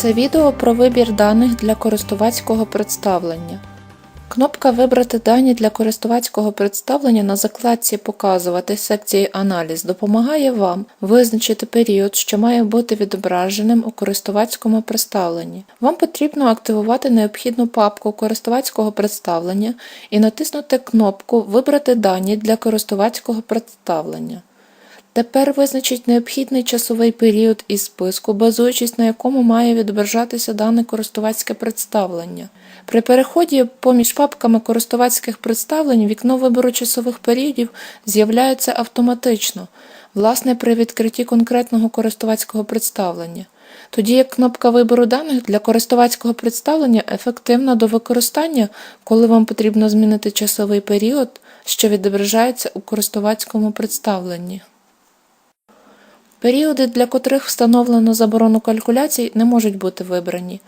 Це відео про вибір даних для користувацького представлення. Кнопка Вибрати дані для користувацького представлення на закладці Показувати секції Аналіз допомагає вам визначити період, що має бути відображеним у користувацькому представленні. Вам потрібно активувати необхідну папку користувацького представлення і натиснути кнопку Вибрати дані для користувацького представлення. Тепер визначіть необхідний часовий період із списку, базуючись на якому має відображатися дане користувацьке представлення. При переході поміж папками користувацьких представлень вікно вибору часових періодів з'являється автоматично, власне при відкритті конкретного користувацького представлення. Тоді як кнопка вибору даних для користувацького представлення ефективна до використання, коли вам потрібно змінити часовий період, що відображається у користувацькому представленні. Періоди, для котрих встановлено заборону калькуляцій, не можуть бути вибрані.